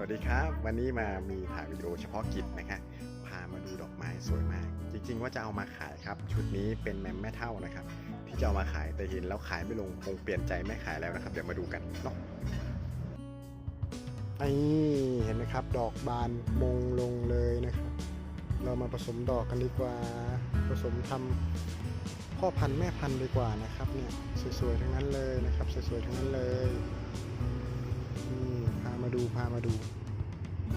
วัสดีครับ วันนี้มามีถ่ายวิดีโอเฉพาะกิจนะครับพามาดูดอกไม้สวยมาก จริง ๆ ว่าจะเอามาขายครับ ชุดนี้เป็นแมมแม่เท่านะครับ ที่จะเอามาขายแต่เห็นแล้วขายไม่ลงคงเปลี่ยนใจไม่ขายแล้วนะครับ เดี๋ยวมาดูกันเนาะนี่เห็นไหมครับ ดอกบานมงลงเลยนะครับ เรามาผสมดอกกันดีกว่า ผสมทำพ่อพันธุ์แม่พันธุ์ดีกว่านะครับเนี่ยสวยๆทั้งนั้นเลยนะครับสวยๆทั้งนั้นเลย พามาดู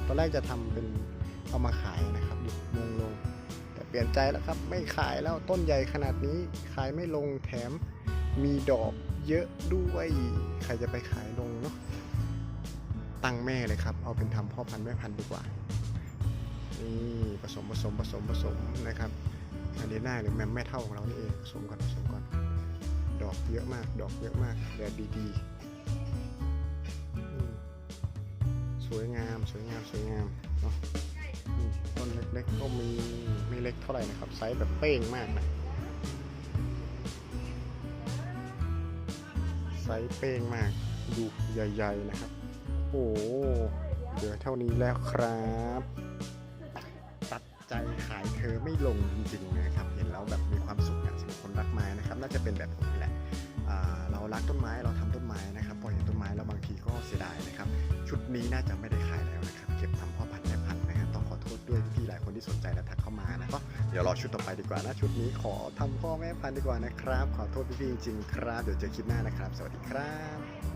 ตอนแรกจะทำเป็นเอามาขายนะครับดิมงลง แต่เปลี่ยนใจแล้วครับ ไม่ขายแล้วต้นใหญ่ขนาดนี้ขายไม่ลงแถมมีดอกเยอะด้วยใครจะไปขายลงเนาะตั้งแม่เลยครับ เอาเป็นทำพ่อพันธุ์แม่พันธุ์ดีกว่า นี่ผสมผสมผสมผสมนะครับอันนี้หน้าหรือแม่แม่เท่าของเรานี่เองผสมก่อนผสมก่อน ดอกเยอะมาก ดอกเยอะมากแดดดีๆ วยงามสวยงามสวยงามเนาะต้นเล็กๆก็มีไม่เล็กเท่าไหร่นะครับไซส์แบบเป้งมากนะไซส์เป้งมากดูใหญ่ ๆ นะครับ โอ้เหลือเท่านี้แล้วครับตัดใจขายเธอไม่ลงจริงๆนะครับ เห็นแล้วแบบมีความสุขอย่างสำหรับคนรักไม้นะครับ น่าจะเป็นแบบนี่แหละเรารักต้นไม้เราทำต้นไม้ นี้น่าจะไม่ได้ขายแล้วนะครับ เก็บทำพ่อพันธุ์แม่พันธุ์นะครับต้องขอโทษด้วยพี่ๆหลายคนที่สนใจและทักเข้ามานะก็เดี๋ยวรอชุดต่อไปดีกว่านะชุดนี้ขอทำพ่อแม่พันธุ์ดีกว่านะครับ ขอโทษพี่ๆจริงๆครับ เดี๋ยวเจอคลิปหน้านะครับ สวัสดีครับ